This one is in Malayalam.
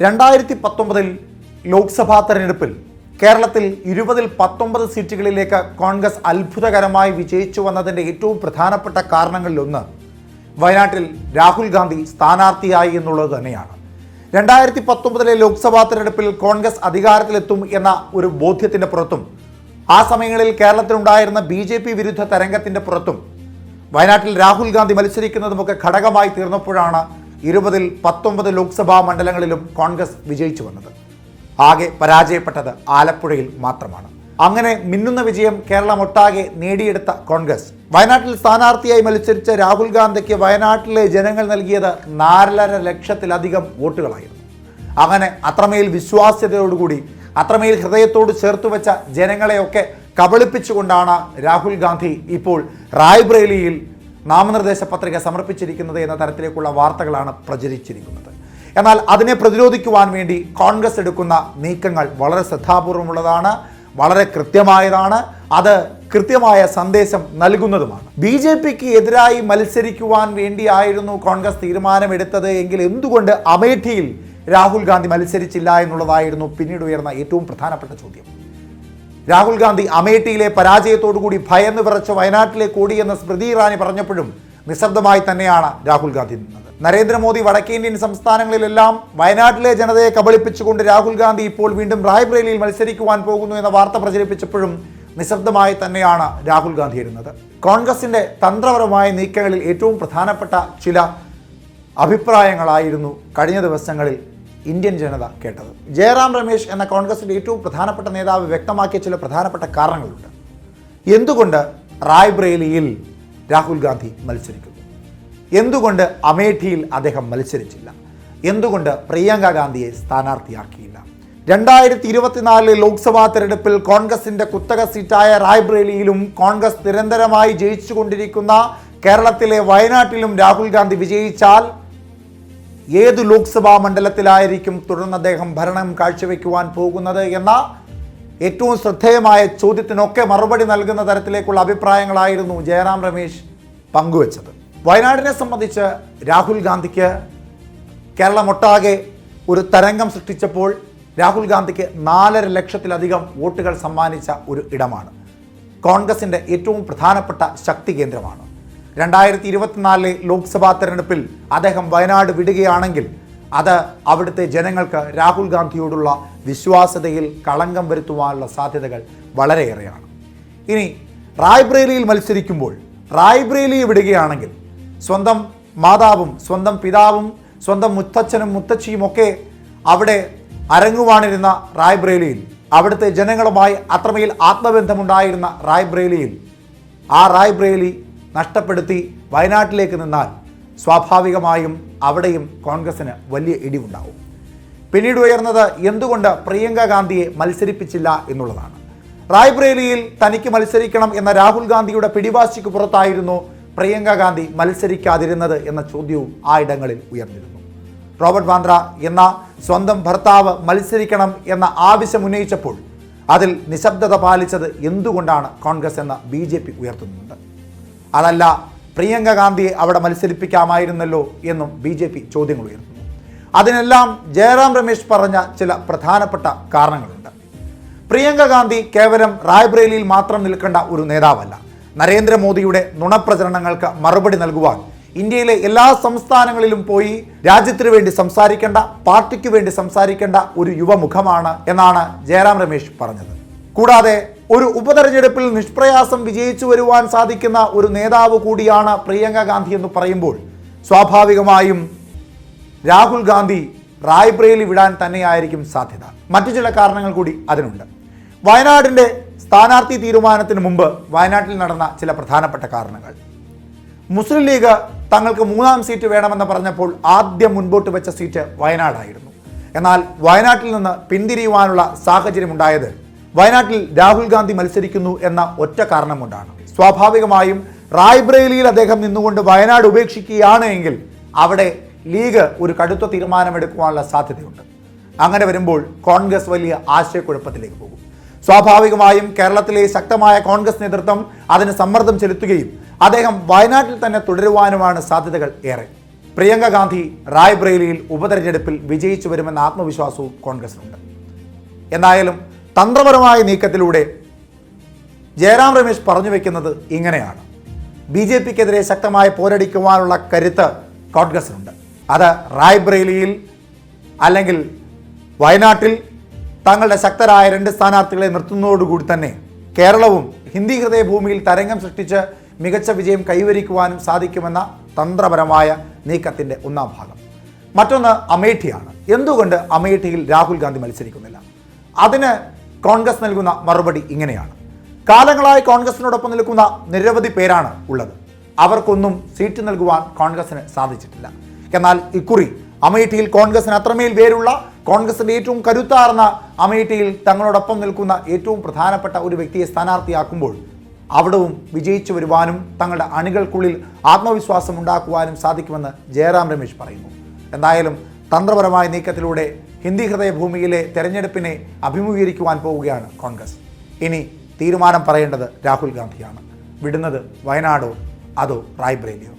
രണ്ടായിരത്തി പത്തൊമ്പതിൽ ലോക്സഭാ തെരഞ്ഞെടുപ്പിൽ കേരളത്തിൽ ഇരുപതിൽ പത്തൊമ്പത് സീറ്റുകളിലേക്ക് കോൺഗ്രസ് അത്ഭുതകരമായി വിജയിച്ചു വന്നതിന്റെ ഏറ്റവും പ്രധാനപ്പെട്ട കാരണങ്ങളിലൊന്ന് വയനാട്ടിൽ രാഹുൽ ഗാന്ധി സ്ഥാനാർത്ഥിയായി എന്നുള്ളത് തന്നെയാണ്. രണ്ടായിരത്തി പത്തൊമ്പതിലെ ലോക്സഭാ തെരഞ്ഞെടുപ്പിൽ കോൺഗ്രസ് അധികാരത്തിലെത്തും എന്ന ഒരു ബോധ്യത്തിന്റെ പുറത്തും ആ സമയങ്ങളിൽ കേരളത്തിലുണ്ടായിരുന്ന ബി ജെ പി വിരുദ്ധ തരംഗത്തിന്റെ പുറത്തും വയനാട്ടിൽ രാഹുൽ ഗാന്ധി മത്സരിക്കുന്നതുമൊക്കെ ഘടകമായി തീർന്നപ്പോഴാണ് ഇരുപതിൽ പത്തൊമ്പത് ലോക്സഭാ മണ്ഡലങ്ങളിലും കോൺഗ്രസ് വിജയിച്ചു വന്നത്. ആകെ പരാജയപ്പെട്ടത് ആലപ്പുഴയിൽ മാത്രമാണ്. അങ്ങനെ മിന്നുന്ന വിജയം കേരളം ഒട്ടാകെ നേടിയെടുത്ത കോൺഗ്രസ്. വയനാട്ടിൽ സ്ഥാനാർത്ഥിയായി മത്സരിച്ച രാഹുൽ ഗാന്ധിക്ക് വയനാട്ടിലെ ജനങ്ങൾ നൽകിയത് നാലര ലക്ഷത്തിലധികം വോട്ടുകളായിരുന്നു. അങ്ങനെ അത്രമേൽ വിശ്വാസ്യതയോടുകൂടി അത്രമേൽ ഹൃദയത്തോട് ചേർത്തു വെച്ച ജനങ്ങളെയൊക്കെ കബളിപ്പിച്ചുകൊണ്ടാണ് രാഹുൽ ഗാന്ധി ഇപ്പോൾ റായ്ബ്രേലിയിൽ നാമനിർദ്ദേശ പത്രിക സമർപ്പിച്ചിരിക്കുന്നത് എന്ന തരത്തിലേക്കുള്ള വാർത്തകളാണ് പ്രചരിച്ചിരിക്കുന്നത്. എന്നാൽ അതിനെ പ്രതിരോധിക്കുവാൻ വേണ്ടി കോൺഗ്രസ് എടുക്കുന്ന നീക്കങ്ങൾ വളരെ ശ്രദ്ധാപൂർവമുള്ളതാണ് വളരെ കൃത്യമായതാണ് അത് കൃത്യമായ സന്ദേശം നൽകുന്നതുമാണ്. ബി ജെ പിക്ക് എതിരായി മത്സരിക്കുവാൻ വേണ്ടിയായിരുന്നു കോൺഗ്രസ് തീരുമാനമെടുത്തത് എങ്കിൽ എന്തുകൊണ്ട് അമേഠിയിൽ രാഹുൽ ഗാന്ധി മത്സരിച്ചില്ല എന്നുള്ളതായിരുന്നു പിന്നീട് ഉയർന്ന ഏറ്റവും പ്രധാനപ്പെട്ട ചോദ്യം. രാഹുൽ ഗാന്ധി അമേഠിയിലെ പരാജയത്തോടുകൂടി ഭയന്ന് വിറച്ച് വയനാട്ടിലേക്ക് ഓടിയെന്ന് സ്മൃതി ഇറാനി പറഞ്ഞപ്പോഴും നിശബ്ദമായി തന്നെയാണ് രാഹുൽ ഗാന്ധി നിന്നത്. നരേന്ദ്രമോദി വടക്കേ ഇന്ത്യൻ സംസ്ഥാനങ്ങളിലെല്ലാം വയനാട്ടിലെ ജനതയെ കബളിപ്പിച്ചുകൊണ്ട് രാഹുൽ ഗാന്ധി ഇപ്പോൾ വീണ്ടും റായ്ബ്രേലിയിൽ മത്സരിക്കുവാൻ പോകുന്നു എന്ന വാർത്ത പ്രചരിപ്പിച്ചപ്പോഴും നിശബ്ദമായി തന്നെയാണ് രാഹുൽ ഗാന്ധി ഇരുന്നത്. കോൺഗ്രസിന്റെ തന്ത്രപരമായ നീക്കങ്ങളിൽ ഏറ്റവും പ്രധാനപ്പെട്ട ചില അഭിപ്രായങ്ങളായിരുന്നു കഴിഞ്ഞ ദിവസങ്ങളിൽ ഇന്ത്യൻ ജനത കേട്ടത്. ജയറാം രമേശ് എന്ന കോൺഗ്രസിന്റെ ഏറ്റവും പ്രധാനപ്പെട്ട നേതാവ് വ്യക്തമാക്കിയ ചില പ്രധാനപ്പെട്ട കാരണങ്ങളുണ്ട്. എന്തുകൊണ്ട് റായ്ബ്രേലിയിൽ രാഹുൽ ഗാന്ധി മത്സരിക്കുന്നു? എന്തുകൊണ്ട് അമേഠിയിൽ അദ്ദേഹം മത്സരിച്ചില്ല? എന്തുകൊണ്ട് പ്രിയങ്ക ഗാന്ധിയെ സ്ഥാനാർത്ഥിയാക്കിയില്ല? രണ്ടായിരത്തി ഇരുപത്തിനാലിലെ ലോക്സഭാ തെരഞ്ഞെടുപ്പിൽ കോൺഗ്രസിന്റെ കുത്തക സീറ്റായ റായ്ബ്രേലിയിലും കോൺഗ്രസ് നിരന്തരമായി ജയിച്ചുകൊണ്ടിരിക്കുന്ന കേരളത്തിലെ വയനാട്ടിലും രാഹുൽ ഗാന്ധി വിജയിച്ചാൽ ഏത് ലോക്സഭാ മണ്ഡലത്തിലായിരിക്കും തുടർന്ന് അദ്ദേഹം ഭരണം കാഴ്ചവെക്കുവാൻ പോകുന്നത് എന്ന ഏറ്റവും ശ്രദ്ധേയമായ ചോദ്യത്തിനൊക്കെ മറുപടി നൽകുന്ന തരത്തിലേക്കുള്ള അഭിപ്രായങ്ങളായിരുന്നു ജയറാം രമേശ് പങ്കുവച്ചത്. വയനാടിനെ സംബന്ധിച്ച് രാഹുൽ ഗാന്ധിക്ക് കേരളമൊട്ടാകെ ഒരു തരംഗം സൃഷ്ടിച്ചപ്പോൾ രാഹുൽ ഗാന്ധിക്ക് നാലര ലക്ഷത്തിലധികം വോട്ടുകൾ സമ്മാനിച്ച ഒരു ഇടമാണ്. കോൺഗ്രസിന്റെ ഏറ്റവും പ്രധാനപ്പെട്ട ശക്തി കേന്ദ്രമാണ്. രണ്ടായിരത്തി ഇരുപത്തിനാലിലെ ലോക്സഭാ തെരഞ്ഞെടുപ്പിൽ അദ്ദേഹം വയനാട് വിടുകയാണെങ്കിൽ അത് അവിടുത്തെ ജനങ്ങൾക്ക് രാഹുൽ ഗാന്ധിയോടുള്ള വിശ്വാസ്യതയിൽ കളങ്കം വരുത്തുവാനുള്ള സാധ്യതകൾ വളരെയേറെയാണ്. ഇനി റായ്ബ്രേലിയിൽ മത്സരിക്കുമ്പോൾ റായ്ബ്രേലി വിടുകയാണെങ്കിൽ സ്വന്തം മാതാവും സ്വന്തം പിതാവും സ്വന്തം മുത്തച്ഛനും മുത്തച്ഛിയും ഒക്കെ അവിടെ അരങ്ങുവാണിരുന്ന റായ്ബ്രേലിയിൽ അവിടുത്തെ ജനങ്ങളുമായി അത്രമേൽ ആത്മബന്ധമുണ്ടായിരുന്ന റായ്ബ്രേലിയിൽ ആ റായ്ബ്രേലി നഷ്ടപ്പെടുത്തി വയനാട്ടിലേക്ക് നിന്നാൽ സ്വാഭാവികമായും അവിടെയും കോൺഗ്രസിന് വലിയ ഇടിവുണ്ടാവും. പിന്നീട് ഉയർന്നത് എന്തുകൊണ്ട് പ്രിയങ്ക ഗാന്ധിയെ മത്സരിപ്പിച്ചില്ല എന്നുള്ളതാണ്. റായ്ബ്രേലിയിൽ തനിക്ക് മത്സരിക്കണം എന്ന രാഹുൽ ഗാന്ധിയുടെ പിടിവാശിക്ക് പുറത്തായിരുന്നു പ്രിയങ്ക ഗാന്ധി മത്സരിക്കാതിരുന്നത് എന്ന ചോദ്യവും ആ ഇടങ്ങളിൽ ഉയർന്നിരുന്നു. റോബർട്ട് വാന്ദ്ര എന്ന സ്വന്തം ഭർത്താവ് മത്സരിക്കണം എന്ന ആവശ്യം ഉന്നയിച്ചപ്പോൾ അതിൽ നിശബ്ദത പാലിച്ചത് എന്തുകൊണ്ടാണ് കോൺഗ്രസ് എന്ന ബി ഉയർത്തുന്നുണ്ട് അതല്ല പ്രിയങ്ക ഗാന്ധിയെ അവിടെ മത്സരിപ്പിക്കാമായിരുന്നല്ലോ എന്നും ബി ജെ പി ചോദ്യങ്ങൾ ഉയർത്തുന്നു. അതിനെല്ലാം ജയറാം രമേശ് പറഞ്ഞ ചില പ്രധാനപ്പെട്ട കാരണങ്ങളുണ്ട്. പ്രിയങ്ക ഗാന്ധി കേവലം റായ്ബ്രേലിയിൽ മാത്രം നിൽക്കേണ്ട ഒരു നേതാവല്ല. നരേന്ദ്രമോദിയുടെ നുണപ്രചരണങ്ങൾക്ക് മറുപടി നൽകുവാൻ ഇന്ത്യയിലെ എല്ലാ സംസ്ഥാനങ്ങളിലും പോയി രാജ്യത്തിനു വേണ്ടി സംസാരിക്കേണ്ട പാർട്ടിക്ക് വേണ്ടി സംസാരിക്കേണ്ട ഒരു യുവമുഖമാണ് എന്നാണ് ജയറാം രമേശ് പറഞ്ഞത്. കൂടാതെ ഒരു ഉപതെരഞ്ഞെടുപ്പിൽ നിഷ്പ്രയാസം വിജയിച്ചു വരുവാൻ സാധിക്കുന്ന ഒരു നേതാവ് കൂടിയാണ് പ്രിയങ്ക ഗാന്ധി എന്ന് പറയുമ്പോൾ സ്വാഭാവികമായും രാഹുൽ ഗാന്ധി റായ്ബ്രേലി വിടാൻ തന്നെയായിരിക്കും സാധ്യത. മറ്റു ചില കാരണങ്ങൾ കൂടി അതിനുണ്ട്. വയനാടിന്റെ സ്ഥാനാർത്ഥി തീരുമാനത്തിന് മുമ്പ് വയനാട്ടിൽ നടന്ന ചില പ്രധാനപ്പെട്ട കാരണങ്ങൾ. മുസ്ലിം ലീഗ് തങ്ങൾക്ക് മൂന്നാം സീറ്റ് വേണമെന്ന് പറഞ്ഞപ്പോൾ ആദ്യം മുൻപോട്ട് വെച്ച സീറ്റ് വയനാടായിരുന്നു. എന്നാൽ വയനാട്ടിൽ നിന്ന് പിന്തിരിയുവാനുള്ള സാഹചര്യമുണ്ടായത് വയനാട്ടിൽ രാഹുൽ ഗാന്ധി മത്സരിക്കുന്നു എന്ന ഒറ്റ കാരണം കൊണ്ടാണ്. സ്വാഭാവികമായും റായ്ബ്രേലിയിൽ അദ്ദേഹം നിന്നുകൊണ്ട് വയനാട് ഉപേക്ഷിക്കുകയാണ് എങ്കിൽ അവിടെ ലീഗ് ഒരു കടുത്ത തീരുമാനമെടുക്കുവാനുള്ള സാധ്യതയുണ്ട്. അങ്ങനെ വരുമ്പോൾ കോൺഗ്രസ് വലിയ ആശയക്കുഴപ്പത്തിലേക്ക് പോകും. സ്വാഭാവികമായും കേരളത്തിലെ ശക്തമായ കോൺഗ്രസ് നേതൃത്വം അതിന് സമ്മർദ്ദം ചെലുത്തുകയും അദ്ദേഹം വയനാട്ടിൽ തന്നെ തുടരുവാനുമാണ് സാധ്യതകൾ ഏറെ. പ്രിയങ്ക ഗാന്ധി റായ്ബ്രേലിയിൽ ഉപതെരഞ്ഞെടുപ്പിൽ വിജയിച്ചു വരുമെന്ന ആത്മവിശ്വാസവും കോൺഗ്രസിനുണ്ട്. എന്തായാലും തന്ത്രപരമായ നീക്കത്തിലൂടെ ജയറാം രമേശ് പറഞ്ഞു വെക്കുന്നത് ഇങ്ങനെയാണ്. ബി ജെ പിക്കെതിരെ ശക്തമായി പോരടിക്കുവാനുള്ള കരുത്ത് കോൺഗ്രസിനുണ്ട്. അത് റായ്ബ്രേലിയിൽ അല്ലെങ്കിൽ വയനാട്ടിൽ തങ്ങളുടെ ശക്തരായ രണ്ട് സ്ഥാനാർത്ഥികളെ നിർത്തുന്നതോടുകൂടി തന്നെ കേരളവും ഹിന്ദി ഹൃദയ ഭൂമിയിൽ തരംഗം സൃഷ്ടിച്ച് മികച്ച വിജയം കൈവരിക്കുവാനും സാധിക്കുമെന്ന തന്ത്രപരമായ നീക്കത്തിന്റെ ഒന്നാം ഭാഗം. മറ്റൊന്ന് അമേഠിയാണ്. എന്തുകൊണ്ട് അമേഠിയിൽ രാഹുൽ ഗാന്ധി മത്സരിക്കുന്നില്ല? അതിന് കോൺഗ്രസ് നൽകുന്ന മറുപടി ഇങ്ങനെയാണ്. കാലങ്ങളായി കോൺഗ്രസിനോടൊപ്പം നിൽക്കുന്ന നിരവധി പേരാണ് ഉള്ളത്. അവർക്കൊന്നും സീറ്റ് നൽകുവാൻ കോൺഗ്രസിന് സാധിച്ചിട്ടില്ല. എന്നാൽ ഇക്കുറി അമേഠിയിൽ കോൺഗ്രസിന് അത്രമേൽ പേരുള്ള കോൺഗ്രസിന്റെ ഏറ്റവും കരുത്താർന്ന അമേഠിയിൽ തങ്ങളോടൊപ്പം നിൽക്കുന്ന ഏറ്റവും പ്രധാനപ്പെട്ട ഒരു വ്യക്തിയെ സ്ഥാനാർത്ഥിയാക്കുമ്പോൾ അവിടവും വിജയിച്ചു വരുവാനും തങ്ങളുടെ അണികൾക്കുള്ളിൽ ആത്മവിശ്വാസം ഉണ്ടാക്കുവാനും സാധിക്കുമെന്ന് ജയറാം രമേശ് പറയുന്നു. എന്തായാലും തന്ത്രപരമായ നീക്കത്തിലൂടെ ഹിന്ദി ഹൃദയഭൂമിയിലെ തെരഞ്ഞെടുപ്പിനെ അഭിമുഖീകരിക്കുവാൻ പോവുകയാണ് കോൺഗ്രസ്. ഇനി തീരുമാനം പറയേണ്ടത് രാഹുൽ ഗാന്ധിയാണ്. വിടുന്നത് വയനാടോ അതോ റായ്ബ്രേലിയോ